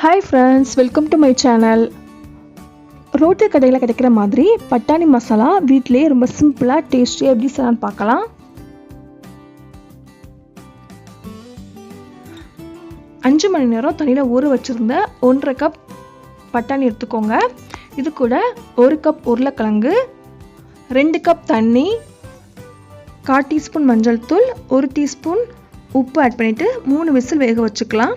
Hi friends welcome to my channel road கடையில் கிடைக்கிற மாதிரி பட்டாணி மசாலா வீட்டிலேயே ரொம்ப சிம்பிளாக டேஸ்டியாக எப்படி செய்யலாம்னு பார்க்கலாம். அஞ்சு மணி நேரம் தண்ணியில் ஊற வச்சுருந்த ஒன்றரை கப் பட்டாணி எடுத்துக்கோங்க. இது கூட ஒரு கப் உருளைக்கிழங்கு ரெண்டு கப் தண்ணி கால் டீஸ்பூன் மஞ்சள் தூள் ஒரு டீஸ்பூன் உப்பு ஆட் பண்ணிவிட்டு மூணு விசில் வேக வச்சுக்கலாம்.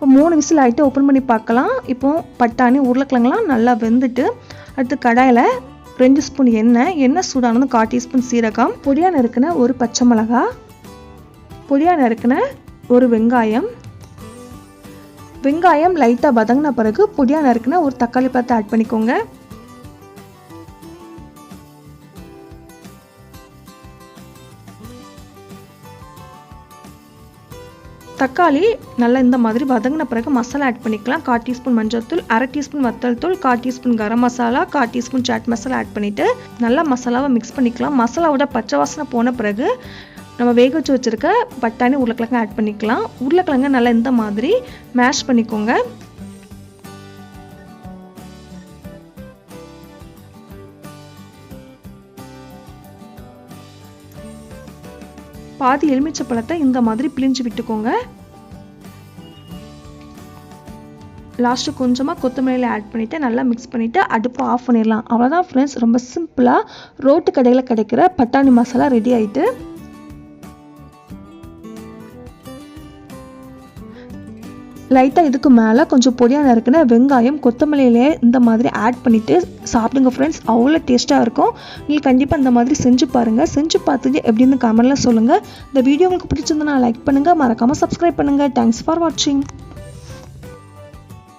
இப்போ மூணு விசில் ஆகிட்டு ஓப்பன் பண்ணி பார்க்கலாம். இப்போ பட்டாணி உருளைக்கிழங்குலாம் நல்லா வெந்துட்டு அடுத்து கடாயில் ரெண்டு ஸ்பூன் எண்ணெய் எண்ணெய் சூடானதும் கால் டீஸ்பூன் சீரகம் பொடியாக நறுக்கின ஒரு பச்சை மிளகா பொடியாக நறுக்கின ஒரு வெங்காயம். வெங்காயம் லைட்டாக வதங்கின பிறகு பொடியாக நறுக்கின ஒரு தக்காளி பழத்தை ஆட் பண்ணிக்கோங்க. தக்காளி நல்லா இந்த மாதிரி வதங்கின பிறகு மசாலா ஆட் பண்ணிக்கலாம். கால் டீஸ்பூன் மஞ்சள் தூள் அரை டீஸ்பூன் வத்தல் தூள் கால் டீஸ்பூன் கரம் மசாலா கால் டீஸ்பூன் சாட் மசாலா ஆட் பண்ணிவிட்டு நல்லா மசாலாவை மிக்ஸ் பண்ணிக்கலாம். மசாலாவோட பச்சை வாசனை போன பிறகு நம்ம வேக வச்சு வச்சுருக்க பட்டாணி உருளைக்கிழங்கு ஆட் பண்ணிக்கலாம். உருளைக்கிழங்கு நல்லா இந்த மாதிரி மேஷ் பண்ணிக்கோங்க. பாதி எலுமிச்சை பழத்தை இந்த மாதிரி பிழிஞ்சு விட்டுக்கோங்க. லாஸ்ட்டு கொஞ்சமாக கொத்தமல்லியில் ஆட் பண்ணிவிட்டு நல்லா மிக்ஸ் பண்ணிவிட்டு அடுப்பை ஆஃப் பண்ணிடலாம். அவ்வளோதான் ஃப்ரெண்ட்ஸ் ரொம்ப சிம்பிளாக ரோட்டு கடையில் கிடைக்கிற பட்டாணி மசாலா ரெடி ஆகிட்டு லைட்டாக இதுக்கு மேலே கொஞ்சம் பொடியாக நறுக்குன வெங்காயம் கொத்தமல்லியிலே இந்த மாதிரி ஆட் பண்ணிவிட்டு சாப்பிடுங்க ஃப்ரெண்ட்ஸ் அவ்வளோ டேஸ்ட்டாக இருக்கும். நீங்கள் கண்டிப்பாக இந்த மாதிரி செஞ்சு பாருங்கள் செஞ்சு பார்த்துட்டு எப்படின்னு கமெண்ட்டில் சொல்லுங்கள் இந்த வீடியோ உங்களுக்கு பிடிச்சிருந்தா லைக் பண்ணுங்கள் மறக்காமல் சப்ஸ்கிரைப் பண்ணுங்கள் தேங்க்ஸ் ஃபார் வாட்சிங்